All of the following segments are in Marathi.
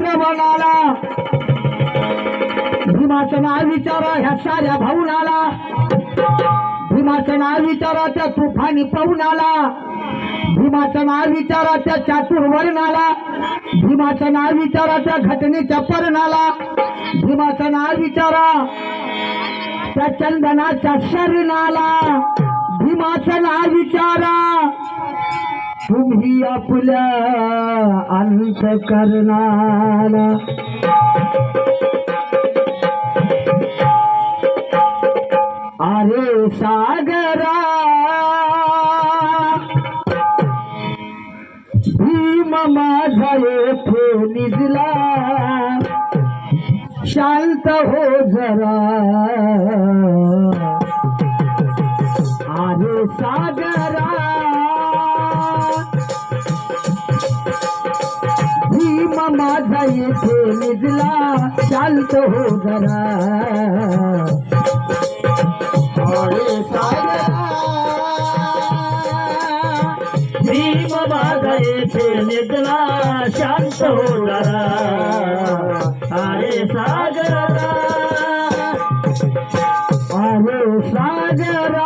श्रवणाला भीमाचं नाव विचारा ह्या साऱ्या भाऊनाला भीमाचं नाव विचारा त्या तुफानी पवनाला. भीमाचं नाव विचारा त्या चातुर्वर्णाला भीमाचं नाव विचारा त्या घटनेच्या पर्णाला. भीमाचं नाव विचारा त्या चंदनाच्या शरणाला. भीमाचं नाव विचारा. तुम्ही आपल्या अंत करणाला अरे सागरा भीम माझा येथे निजला. शांत हो जरा. अरे सागरा माझा येथे निजला शांत हो जरा. भीम माझा येथे निघला शांत हो जरा. अरे सागरा अरे सागरा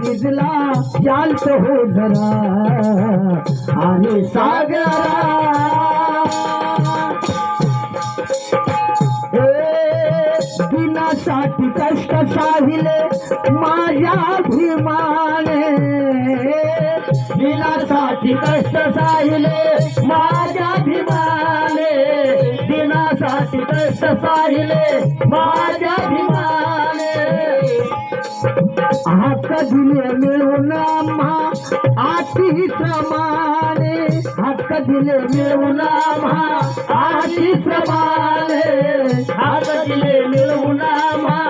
येथे निजला शांत हो जरा. आणि सागरा दिनासाठी कष्ट साहिले माझ्या भीमाने दिनासाठी कष्ट साहिले माझ्या भीमाने दिनासाठी कष्ट साहिले माझ्या भीमाने हक्क दिले मिळून आम्हा आती प्रमाणे. हक्क दिले मिळून आम्हा आधी प्रमाणे. हात दिले मिळून आम्हा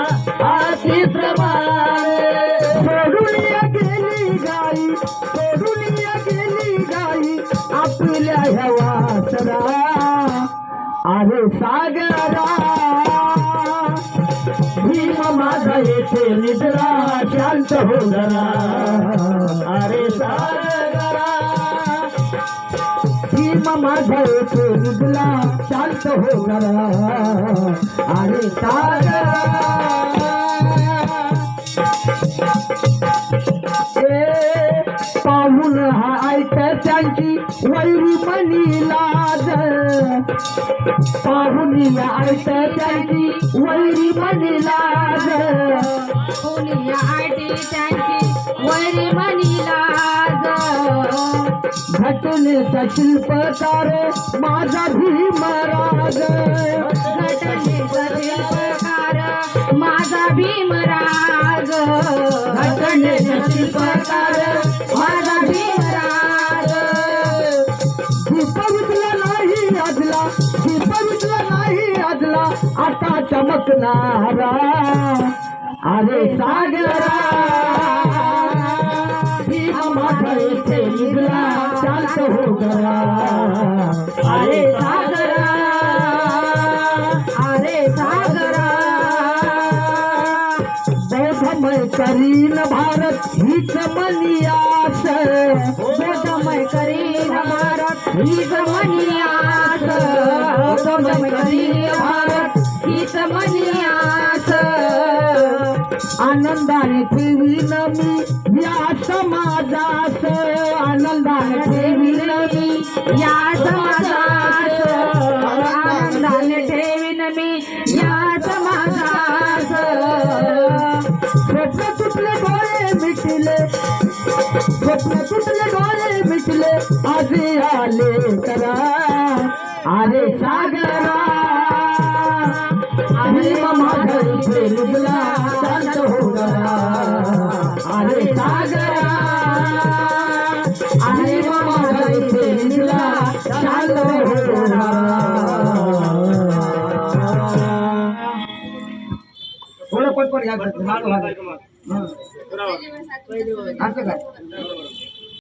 आधी प्रमाणे. सोडून गेली गाई सोडून गेली गाई आपल्या ह्या वासरा अरे सागरा येथे निद्रा शांत हो जरा अरे सागरा भीम माझा येथे निघला शांत हो जरा अरे सागरा पाहून हा ऐक त्यांची वैरी मनीला. पाहून ऐक त्यांची वैरी लाज कोणी आटी त्यांची वैरी म्हणीलाज घटनेचा शिल्पकार माझा भीमराज घटनेचा शिल्पकार माझा भीमराज घटनेचा शिल्पकार चमकणारा अरे सागरा. भीम माझा येथे निघला शांत हो गया अरे सागरा. अरे सागरा. बौद्धमय करीन भारत हीच मनियास बोधमय करीन भारत हीच म्हणियास आनंदाने ठेवीन मी. या समाजास आनंदाने ठेवीन मी. या समाजास आनंदाने ठेवीन मी. या समाजास स्वप्न तुटले डोळे मिटले. स्वप्न तुटले डोळे मिटले. आजी आले करा. अरे सागरा. अरे माझा इथे निघला अरे सागरा अरे माझा